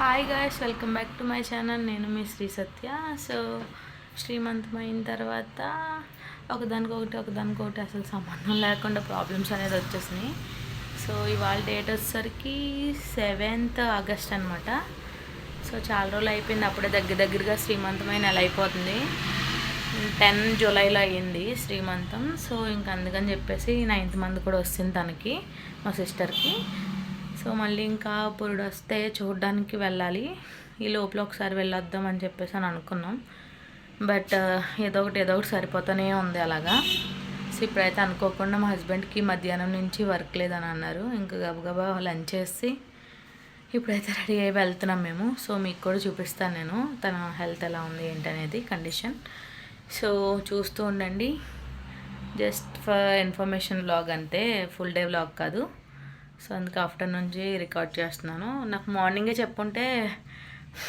Hi guys welcome back to my channel నేను మీ శ్రీ సత్య. So శ్రీమంతం అయిన తర్వాత ఒకదానికొకటి ఒకదానికొకటి అసలు సంబంధం లేకుండా ప్రాబ్లమ్స్ అనేది వచ్చేసినాయి. సో ఇవాళ డేట్ వచ్చేసరికి సెవెంత్ ఆగస్ట్ అనమాట సో చాలా రోజులు అయిపోయింది. అప్పుడే దగ్గర దగ్గరగా శ్రీమంతమైన నెల అయిపోతుంది. టెన్ జూలైలో అయ్యింది శ్రీమంతం. సో ఇంక అందుకని చెప్పేసి నైన్త్ మంత్ కూడా వస్తుంది తనకి మా సిస్టర్కి సో మళ్ళీ ఇంకా పురుడు వస్తే చూడడానికి వెళ్ళాలి. ఈ లోపల ఒకసారి వెళ్ళొద్దాం అని చెప్పేసి అని అనుకున్నాం. బట్ ఏదో ఒకటి ఏదో ఒకటి సరిపోతూనే ఉంది అలాగా. సో ఇప్పుడైతే అనుకోకుండా మా హస్బెండ్కి మధ్యాహ్నం నుంచి వర్క్ లేదని అన్నారు. ఇంకా గబగబా లంచ్ చేసి ఇప్పుడైతే రెడీ అయ్యి వెళ్తున్నాం మేము. సో మీకు కూడా చూపిస్తాను నేను తన హెల్త్ ఎలా ఉంది ఏంటనేది కండిషన్. సో చూస్తూ ఉండండి. జస్ట్ ఫర్ ఇన్ఫర్మేషన్ వ్లాగ్ అంతే ఫుల్ డే వ్లాగ్ కాదు. సో అందుకే ఆఫ్టర్నూన్ నుంచి రికార్డ్ చేస్తున్నాను. నాకు మార్నింగే చెప్పుంటే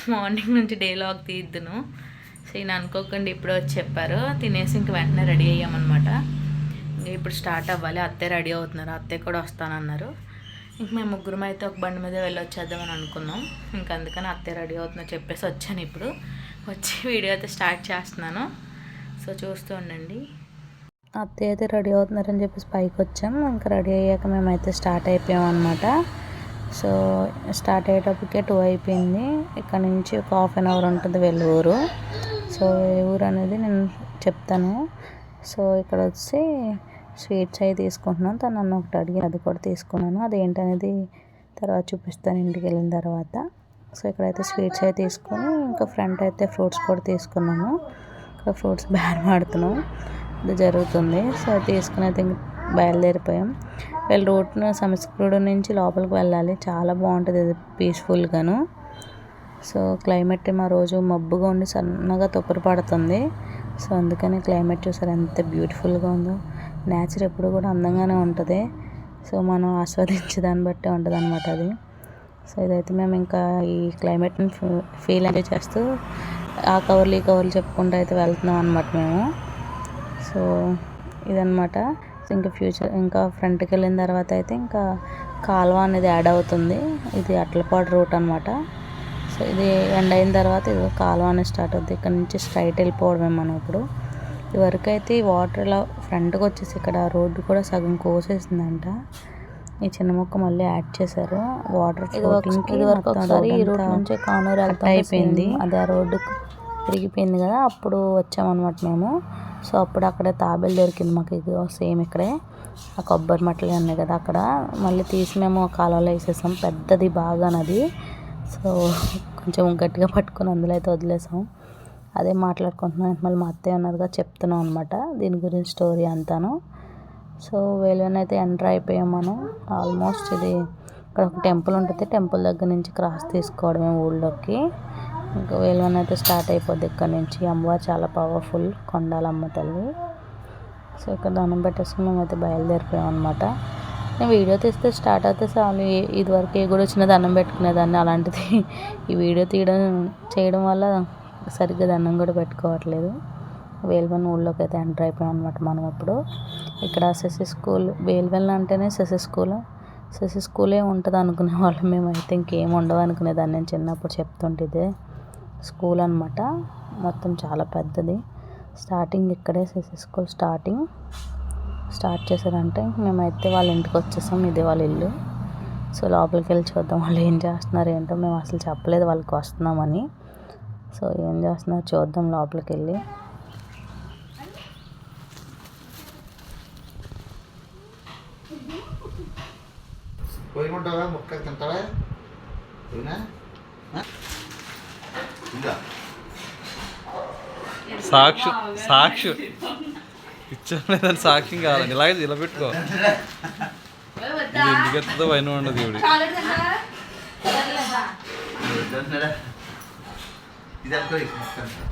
మార్నింగ్ నుంచి డే లాగ్ తీద్దును సో ఈయన అనుకోకుండా ఇప్పుడు వచ్చి చెప్పారు. తినేసి ఇంక వెంటనే రెడీ అయ్యామన్నమాట. ఇంకా ఇప్పుడు స్టార్ట్ అవ్వాలి. అత్తే రెడీ అవుతున్నారు. అత్తే కూడా వస్తానన్నారు. ఇంక మేము ముగ్గురం అయితే ఒక బండి మీద వెళ్ళొచ్చేద్దామని అనుకున్నాం. ఇంక అందుకని అత్తే రెడీ అవుతున్నారు చెప్పేసి వచ్చాను ఇప్పుడు. వచ్చి వీడియో అయితే స్టార్ట్ చేస్తున్నాను. సో చూస్తూ ఉండండి. అత్తయ్య అయితే రెడీ అవుతున్నారని చెప్పేసి పైకి వచ్చాం. ఇంకా రెడీ అయ్యాక మేమైతే స్టార్ట్ అయిపోయాం అనమాట సో స్టార్ట్ అయ్యేటప్పటికే టూ అయిపోయింది. ఇక్కడ నుంచి ఒక హాఫ్ అన్ అవర్ ఉంటుంది వెళ్ళూరు సో ఏ ఊరు అనేది నేను చెప్తాను. సో ఇక్కడ వచ్చి స్వీట్స్ అవి తీసుకుంటున్నాను తను నన్ను ఒకటి అడిగి అది కూడా తీసుకున్నాను. అదేంటనేది తర్వాత చూపిస్తాను ఇంటికి వెళ్ళిన తర్వాత. సో ఇక్కడైతే స్వీట్స్ అవి తీసుకొని ఇంకా ఫ్రంట్ అయితే ఫ్రూట్స్ కూడా తీసుకున్నాము ఇక్కడ ఫ్రూట్స్ బ్యాన్ పడుతున్నాం జరుగుతుంది. సో తీసుకుని అయితే బయలుదేరిపోయాం. వీళ్ళ రూట్ను సంస్కృడు నుంచి లోపలికి వెళ్ళాలి. చాలా బాగుంటుంది అది పీస్ఫుల్గాను. సో క్లైమేట్ మా రోజు మబ్బుగా ఉండి సన్నగా తుప్పరు పడుతుంది. సో అందుకని క్లైమేట్ చూసారు ఎంత బ్యూటిఫుల్గా ఉందో. నేచర్ ఎప్పుడు కూడా అందంగానే ఉంటుంది. సో మనం ఆస్వాదించే దాన్ని బట్టి ఉంటుంది అనమాట అది. సో ఇదైతే మేము ఇంకా ఈ క్లైమేట్ని ఫీల్ ఎంజాయ్ చేస్తూ ఆ కవర్లు ఈ కవర్లు చెప్పుకుంటూ అయితే వెళ్తున్నాం అనమాట మేము. సో ఇదనమాట ఇంకా ఫ్యూచర్ ఇంకా ఫ్రంట్కి వెళ్ళిన తర్వాత అయితే ఇంకా కాలువ అనేది యాడ్ అవుతుంది. ఇది అట్లపాడు రూట్ అనమాట సో ఇది ఎండ్ అయిన తర్వాత ఇది కాలువ అనేది స్టార్ట్ అవుతుంది ఇక్కడ నుంచి స్ట్రైట్ వెళ్ళిపోవడమే మనం ఇప్పుడు. ఇదివరకు అయితే ఈ వాటర్ ఇలా ఫ్రంట్కి వచ్చేసి ఇక్కడ రోడ్డు కూడా సగం కోసేసిందంట. ఈ చిన్న మొక్క మళ్ళీ యాడ్ చేశారు. వాటర్ ఇది వరకు ఒకసారి ఈ రూట్ నుంచి కానూరు అయిపోయింది. అది ఆ రోడ్డుకు తిరిగిపోయింది కదా అప్పుడు వచ్చామన్నమాట మేము. సో అప్పుడు అక్కడే తాబేలు దొరికింది మాకు ఇది సేమ్ ఇక్కడే. ఆ కొబ్బరి మట్టలు ఉన్నాయి కదా అక్కడ. మళ్ళీ తీసి మేము కాలువలో వేసేసాం. పెద్దది బాగా నది. సో కొంచెం గట్టిగా పట్టుకొని అందులో అయితే వదిలేసాం. అదే మాట్లాడుకుంటున్నాం మళ్ళీ మా అత్తయ్య ఉన్నదిగా చెప్తున్నాం అనమాట దీని గురించి స్టోరీ అంతాను. సో వేలువనైతే ఎంటర్ అయిపోయాం మనం. ఆల్మోస్ట్ ఇది ఇక్కడ ఒక టెంపుల్ ఉంటుంది. టెంపుల్ దగ్గర నుంచి క్రాస్ తీసుకోవడమే ఊళ్ళోకి. ఇంకా వేలువన్ అయితే స్టార్ట్ అయిపోద్ది ఇక్కడ నుంచి. అమ్మవారు చాలా పవర్ఫుల్ కొండాలమ్మ తల్లి. సో ఇక్కడ దండం పెట్టేసుకుని మేమైతే బయలుదేరిపోయాం అనమాట నేను వీడియో తీస్తే స్టార్ట్ అయితే చాలు. ఇదివరకు ఏ కూడా వచ్చిన దండం పెట్టుకునేదాన్ని. అలాంటిది ఈ వీడియో తీయడం చేయడం వల్ల సరిగ్గా దండం కూడా పెట్టుకోవట్లేదు. వేల్వెన్ ఊళ్ళోకి అయితే ఎంటర్ అయిపోయాం అనమాట మనం ఇప్పుడు. ఇక్కడ సెసి స్కూల్ వేల్వెల్ అంటేనే సెసి స్కూల్? సెసి స్కూలే ఉంటుంది అనుకునే వాళ్ళం మేమైతే ఇంకేం ఉండవు అనుకునేదాన్ని నేను చిన్నప్పుడు చెప్తుంటే స్కూల్ అనమాట మొత్తం చాలా పెద్దది. స్టార్టింగ్ ఇక్కడే సిసి స్కూల్ స్టార్టింగ్. స్టార్ట్ చేశారంటే మేమైతే వాళ్ళ ఇంటికి వచ్చేసాం. ఇది వాళ్ళ ఇల్లు. సో లోపలికి వెళ్ళి చూద్దాం వాళ్ళు ఏం చేస్తున్నారు ఏంటో మేము అసలు చెప్పలేదు వాళ్ళకి వస్తున్నామని. సో ఏం చేస్తున్నారు చూద్దాం లోపలికి వెళ్ళి. పోయిమంటావా ముక్కలు తింటావా సాక్షి సాక్షి ఇచ్చాను లేదని సాక్ష్యం కావాలండి ఇలాగే ఇలా పెట్టుకో ఎందుకు ఎత్తుందో పైన ఉండదు ఇవిడి తింటున్నారా? ఇది అనుకో ఇది ముక్క తింటా.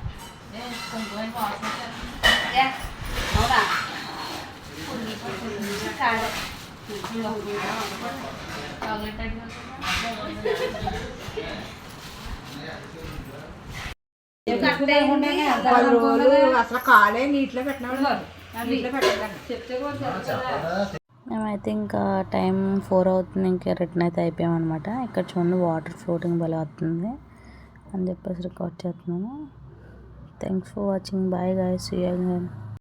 పది రోజులు అసలు కాలే నీటిలో పెట్టినాడు నీటిలో పెట్టాలి చెప్పరా? మేమైతే ఇంకా టైం ఫోర్ అవుతుంది ఇంకా రిటర్న్ అయితే అయిపోయామన్నమాట. ఇక్కడ చూడండి వాటర్ ఫ్లోటింగ్ భలే వస్తుంది అని చెప్పేసి రికార్డ్ చేస్తున్నాను. Thanks for watching bye guys see again